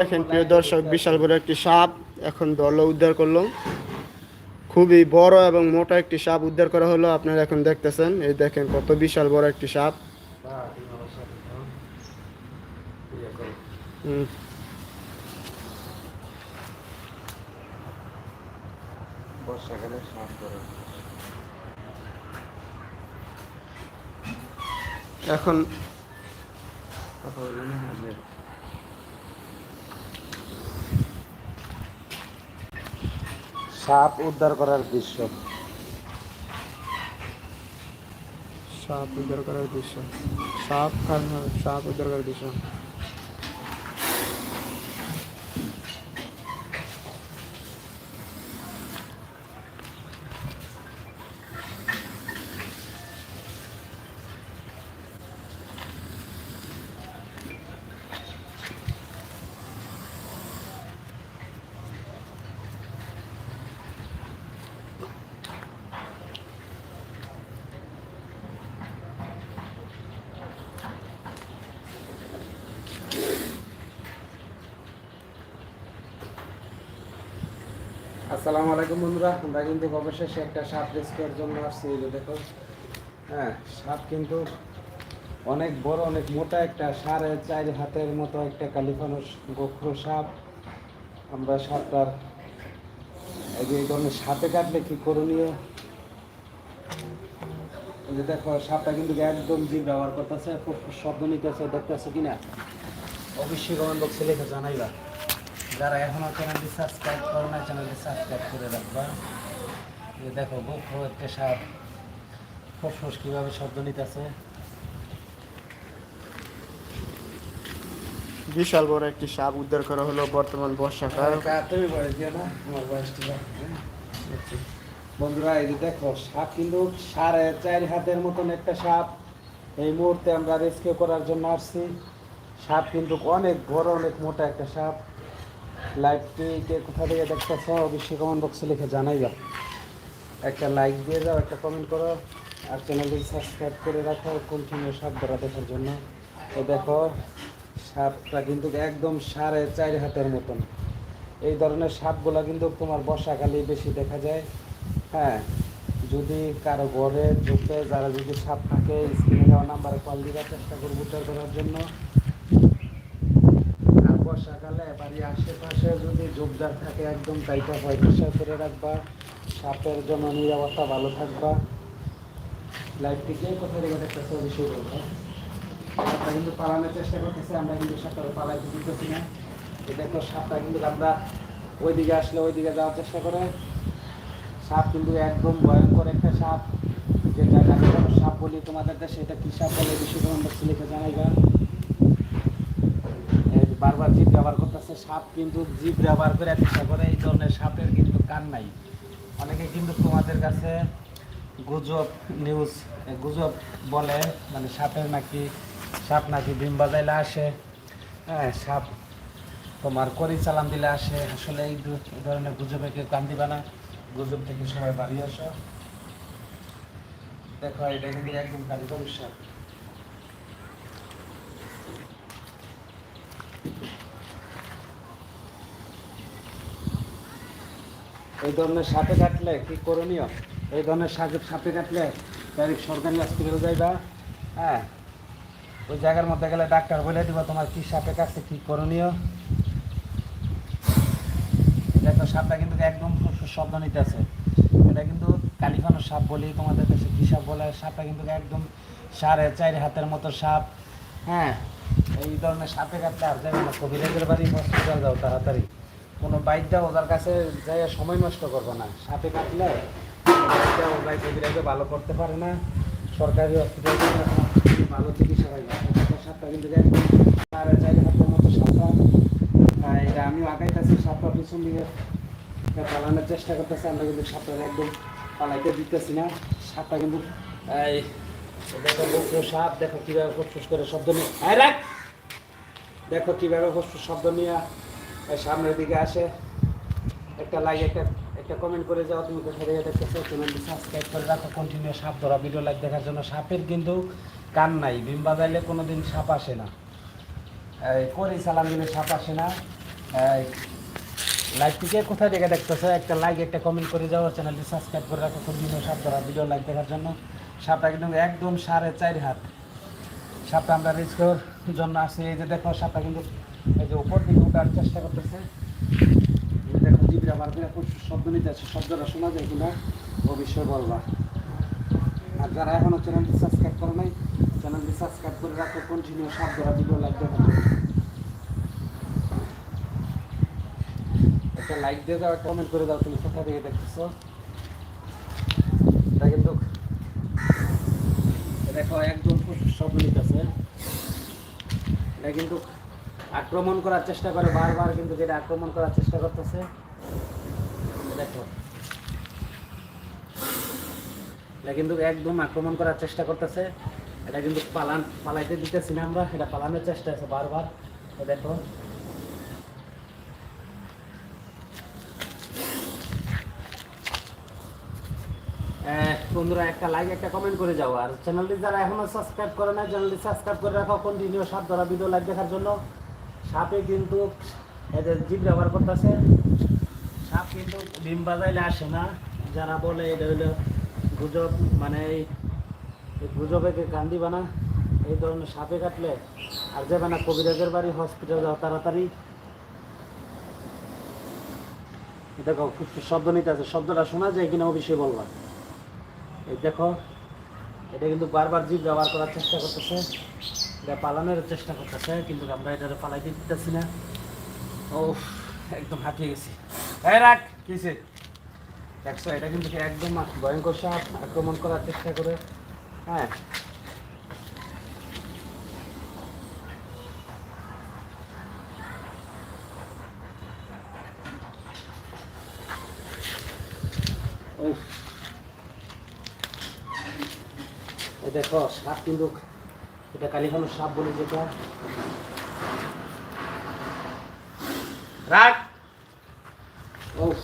দেখেন, প্রিয় দর্শক, বিশাল বড় একটি সাপ। এখন দল উদ্ধার করল। খুবই বড় এবং মোটা একটি সাপ উদ্ধার করা হলো, আপনারা এখন দেখতেছেন। এই দেখেন, কত বিশাল বড় একটি সাপ। এখন কথা বলি না আমাদের সাপ উদ্ধার করার দৃশ্য। সাপ উদ্ধার করার দৃশ্য। সাপ আর সাপ উদ্ধার করার দৃশ্য। আসসালামু আলাইকুম বন্ধুরা, আমরা কিন্তু অবশেষে একটা সাপ রেস্কিউর জন্য আসছি, এই দেখো। হ্যাঁ সাপ কিন্তু অনেক বড়, অনেক মোটা একটা সাড়ে চার হাতের মতো একটা কালিফানুস গোখর সাপ। আমরা সাপটার এই ধরনের সাপে কাটলে কি করণীয়? যে দেখো, সাপটা কিন্তু একদম জিভ ব্যবহার করতেছে খুব শব্দ নিতেছে, দেখতেছে কিনা? অবশ্যই কমেন্ট বক্সে লিখে জানাইবা। যারা এখনও চ্যানেলটি সাবস্ক্রাইব করে না চ্যানেলটি সাবস্ক্রাইব করে রাখবা। এই দেখো বুক একটা সাপ। ফসফস কীভাবে শব্দ নিতেছে। বিশাল বড় একটি সাপ উদ্ধার করা হলো বর্তমান বর্ষাকাল। তুমি বয়স দিও না আমার বয়সটি বন্ধুরা এই যে দেখো সাপ কিন্তু সাড়ে চার হাতের মতন একটা সাপ। এই মুহূর্তে আমরা রেস্কিউ করার জন্য আসছি। সাপ কিন্তু অনেক বড় অনেক মোটা একটা সাপ। লাইভটি কে কোথা থেকে দেখতেছ, অবশ্যই কমেন্ট বক্সে লিখে জানাইবা। একটা লাইক দিয়ে যাও, একটা কমেন্ট করো, আর চ্যানেলটি সাবস্ক্রাইব করে রাখো কন্টিনিউ সাপ ধরা দেখার জন্য। তো দেখো, সাপটা কিন্তু একদম সাড়ে চার হাতের মতন। এই ধরনের সাপগুলা কিন্তু তোমার বর্ষাকালে বেশি দেখা যায়। হ্যাঁ যদি কারও ঘরে ঢুকে যারা যদি সাপ থাকে স্ক্রিনে দেওয়া নাম্বারে কল দিবার চেষ্টা করব করার জন্য। বর্ষাকালে বাড়ির আশেপাশে যদি ঝোপঝাড় থাকে, একদম টাইটা পয়সা করে রাখবা। সাপের জন্য নিরাপত্তা ভালো থাকবা। লাইফটিকে কোথায় রেখে দেখতেছে অবশ্যই বলব। সাপটা কিন্তু পালানোর চেষ্টা করতেছে, আমরা কিন্তু সাপটা পালাইতে দিতেছি না। এই দেখো সাপটা কিন্তু আমরা ওইদিকে আসলে ওইদিকে যাওয়ার চেষ্টা করে। সাপ কিন্তু একদম ভয়ঙ্কর একটা সাপ। যেটা সাপ বলি তোমাদের দেশে, এটা কি সাপ বলে বিষয় তোমাদের লিখে জানাইবা। এই যে বারবার জিপ ব্যবহার করতেছে, সাপ কিন্তু জিপ ব্যবহার করে চেষ্টা করে, এই ধরনের সাপের কিন্তু কান নাই। অনেকে কিন্তু তোমাদের কাছে গুজব নিউজ গুজব বলে মানে সাপের নাকি, সাপ নাকি ডিম বাজাইলে আসে হ্যাঁ সাপ তোমার করি চালান দিলে আসে, আসলে এই ধরনের গুজবে কেউ কান দিবা না। গুজব থেকে সবাই বাড়ি আসো। দেখো, এটা কিন্তু একদম কারিগর সাপ। এই ধরনের সাপে কাটলে কি করণীয়? এই ধরনের সাপে সাপে কাটলে ডাইরেক্ট সরকারি হসপিটাল যাইবা হ্যাঁ? ওই জায়গার মধ্যে গেলে ডাক্তার বলে দিব তোমার কি সাপে কাটছে, কি করণীয়? দেখো সাপটা কিন্তু একদম শব্দ নিতেছে। এটা কিন্তু কালিফানোর সাপ বলি তোমাদের কি সাপ বলে, সাপটা কিন্তু একদম সাড়ে চার হাতের মতো সাপ হ্যাঁ? এই ধরনের সাপে কাটলে আর যাবে না। কবিরাজের বাড়ি হসপিটাল যাও তাড়াতাড়ি। কোনো বাইক ওদের কাছে যাই সময় নষ্ট করব না। সাপে কাটলে বাইকটা ও বাইক ভালো করতে পারে না। সরকারি হসপিটাল ভালো চিকিৎসা হয় সাপটা কিন্তু একদম সাড়ে হাতের মতো সাপটা। এটা আগাইতেছি সাপটা পিছন দিকে পালানোর চেষ্টা করতেছি, আমরা কিন্তু সাপটা একদম পালাইতে দিতেছি না। সাপটা কিন্তু সাপ, দেখো কীভাবে ফুসফুস করে শব্দ রাখ! দেখো কীভাবে ফুসফুস শব্দ নিয়ে সামনের দিকে আসে। একটা লাইক একটা একটা কমেন্ট করে যাও, তুমি কোথায় থেকে দেখতেছো? চ্যানেলটি সাবস্ক্রাইব করে রাখো কন্টিনিউ সাপ ধরা ভিডিও লাইক দেখার জন্য। সাপের কিন্তু কান নাই বিম বাজাইলে কোনো দিন সাপ আসে না। করি চালান দিলে সাপ আসে না। লাইভ থেকে কোথায় থেকে দেখতেছো? একটা লাইক একটা কমেন্ট করে যাও চ্যানেলটি সাবস্ক্রাইব করে রাখো বিভিন্ন সাপ ধরা ভিডিও লাইক দেখার জন্য। সাপটা কিন্তু একদম সাড়ে চার হাত। সাপটা আমরা রিস্কর জন্য আসছি। এই যে দেখো, সাপটা কিন্তু এই যে উপর দিকে উঠার চেষ্টা করতেছে। দেখো, জিবরা বার করে খুব শব্দ নিতে আছে শব্দটা শোনা যায় কিনা অবশ্যই বলবা। আর যারা এখনও চ্যানেলটি সাবস্ক্রাইব করে নাই, চ্যানেলটি সাবস্ক্রাইব করে রাখো কন্টিনিউ সাপ ধরা ভিডিও লাইক দেখার একটা লাইক দিয়ে দাও কমেন্ট করে দাও, তুমি কোথা থেকে দেখতেছো? এটা কিন্তু দেখো, একদম সব নিতেছে এটা কিন্তু আক্রমণ করার চেষ্টা করে, বারবার কিন্তু যেটা আক্রমণ করার চেষ্টা করতেছে। দেখো। এটা কিন্তু একদম আক্রমণ করার চেষ্টা করতেছে। এটা কিন্তু পালান পালাইতে দিতেছি না আমরা, এটা পালানোর চেষ্টা আছে বারবার। দেখো। বন্ধুরা, একটা লাইক একটা কমেন্ট করে যাও। আর চ্যানেলটি যারা এখনও সাবস্ক্রাইব করে না চ্যানেলটি সাবস্ক্রাইব করে রাখো। কন্টিনিউ সাপ ধরা ভিডিও লাইক দেখার জন্য। সাপে কিন্তু এদের জিভ ব্যবহার করতেছে। সাপ কিন্তু ডিম বাজাইলে আসে না। যারা বলে এটা হলো গুজব মানে গুজবে কান দিবা না এই ধরনের সাপে কাটলে আর যাবে না। কবিরাজের বাড়ি হসপিটাল যাও তাড়াতাড়ি। দেখো শব্দ নিতে আছে। শব্দটা শোনা যায় কিনা অবশ্যই বলবা। এই দেখো, এটা কিন্তু বারবার জীব ব্যবহার করার চেষ্টা করতেছে। এটা পালানোর চেষ্টা করতেছে, কিন্তু আমরা এটা পালাই দিতেছি না। ও একদম হাঁটিয়ে গেছি। এই রাখ কিসে দেখছ, এটা কিন্তু একদম ভয়ঙ্কর সাপ, আক্রমণ করার চেষ্টা করে। হ্যাঁ দেখো সাপ কিন্তু এটা কালীখানো সাপ বলে যেটা। রাখ। উফ।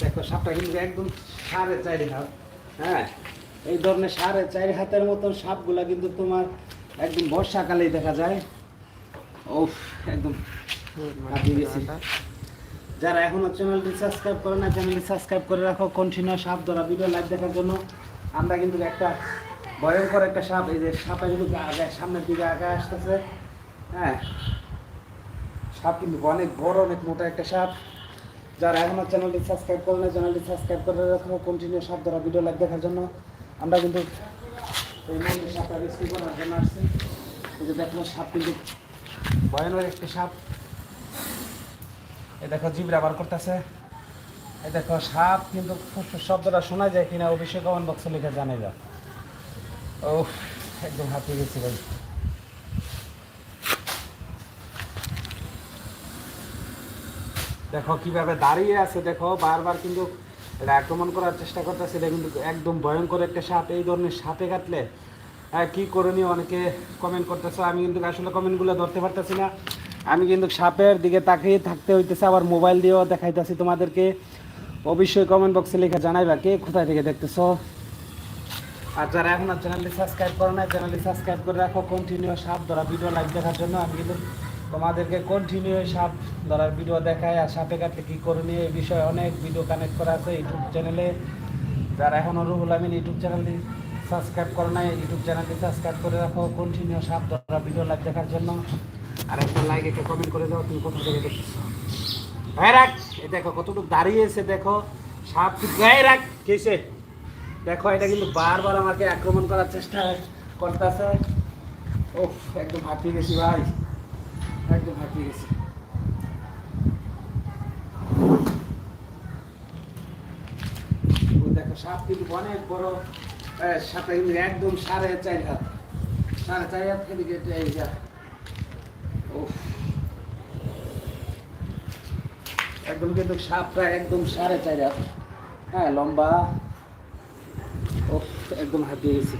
দেখো সাপটা কিন্তু একদম সাড়ে চারি হাত হ্যাঁ? এই ধরনের সাড়ে চারি হাতের মতন সাপগুলা কিন্তু তোমার একদম বর্ষাকালেই দেখা যায়। ওফ একদম। যারা এখনও চ্যানেলটি সাবস্ক্রাইব করে না, চ্যানেলটি সাবস্ক্রাইব করে রাখো। কন্টিনিউ সাপ ধরা ভিডিও লাইভ দেখার জন্য। আমরা কিন্তু একটা ভয়ঙ্কর একটা সাপ, এই যে সাপটা কিন্তু আগে, সামনের দিকে আগে আসতেছে। হ্যাঁ সাপ কিন্তু অনেক বড়, অনেক মোটা একটা সাপ। যারা এখনও চ্যানেলটি সাবস্ক্রাইব করে না, চ্যানেলটি সাবস্ক্রাইব করে রাখো। কন্টিনিউ সাপ ধরা ভিডিও লাইভ দেখার জন্য। আমরা কিন্তু এই সাপটা রেস্কিউ করার জন্য আসছি। এই যে দেখো, সাপ কিন্তু ভয়ানক একটা সাপ। দেখো জিব ব্যবহার করতেছে। এই দেখো সাপ, কিন্তু শব্দটা শোনা যায় কিনা অবশ্যই কমেন্ট বক্সে লিখে জানাই যাও ও একদম হাঁপিয়ে গেছি ভাই। দেখো কীভাবে দাঁড়িয়ে আছে, দেখো বারবার কিন্তু এটা আক্রমণ করার চেষ্টা করতেছে, এটা কিন্তু একদম ভয়ঙ্কর একটা সাপ। এই ধরনের সাপে কাটলে কি করণীয় অনেকে কমেন্ট করতেছে, আমি কিন্তু আসলে কমেন্টগুলো ধরতে পারতেছি না। আমি কিন্তু সাপের দিকে তাকিয়ে থাকতে হইতেছে, আবার মোবাইল দিয়েও দেখাইতেছি তোমাদেরকে। অবশ্যই কমেন্ট বক্সে লিখে জানাইবা কে কোথায় থেকে দেখতেছো। আর যারা এখন আর চ্যানেলটি সাবস্ক্রাইব করে না চ্যানেলটি সাবস্ক্রাইব করে রাখো। কন্টিনিউ সাপ ধরা ভিডিও লাইভ দেখার জন্য আমি কিন্তু তোমাদেরকে কন্টিনিউ সাপ ধরার ভিডিও দেখাই। আর সাপে কাটলে কী করণীয় এই বিষয়ে অনেক ভিডিও কানেক্ট করা আছে ইউটিউব চ্যানেলে যারা এখনও রুহুল আমিন ইউটিউব চ্যানেলটি সাবস্ক্রাইব করে নাই, ইউটিউব চ্যানেলটি সাবস্ক্রাইব করে রাখো। কন্টিনিউ সাপ ধরা ভিডিও লাইভ দেখার জন্য। আর একটা লাইক একটা কমেন্ট করে দাও, তুমি কোথা থেকে দেখতেছো হ্যাঁ রাখ দেখো কতটুকু দাঁড়িয়েছে, দেখো। সাপ গায়ে রাখ কেসে দেখো, এটা কিন্তু বারবার আমাকে আক্রমণ করার চেষ্টা করতেছে। ও একদম হাঁপিয়ে গেছি ভাই। একদম হাঁপিয়ে গেছি। দেখো, সাপ কিন্তু অনেক বড়। সাপটা কিন্তু একদম সাড়ে চার হাত। সাড়ে চার হাত থেকে একদম কিন্তু সাপটা একদম সাড়ে চার হ্যাঁ লম্বা। ও একদম হাঁপিয়ে গেছি।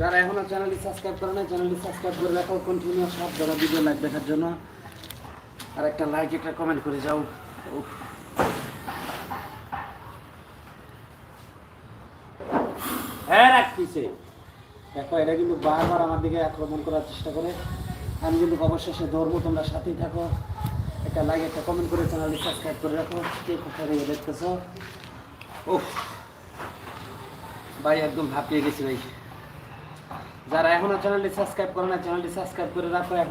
যারা এখনও চ্যানেলটি সাবস্ক্রাইব করে না চ্যানেলটি সাবস্ক্রাইব করে রাখো। কন্টিনিউ সব ধরা ভিডিও লাইক দেখার জন্য। আর একটা লাইক একটা কমেন্ট করে যাও। উফ। হ্যাঁ রাখতিছে। দেখো এটা কিন্তু বারবার আমার দিকে আক্রমণ করার চেষ্টা করে। আমি কিন্তু অবশেষে ধরবো তোমরা সাথেই থাকো। একটা লাইক একটা কমেন্ট করে চ্যানেলটি সাবস্ক্রাইব করে রাখো। কে কোথায় থেকে দেখতেছো? ও ভাই একদম ভাপিয়ে গেছি ভাই। যারা এখনও চ্যানেলটি সাবস্ক্রাইব করে না চ্যানেলটি সাবস্ক্রাইব করে রাখো।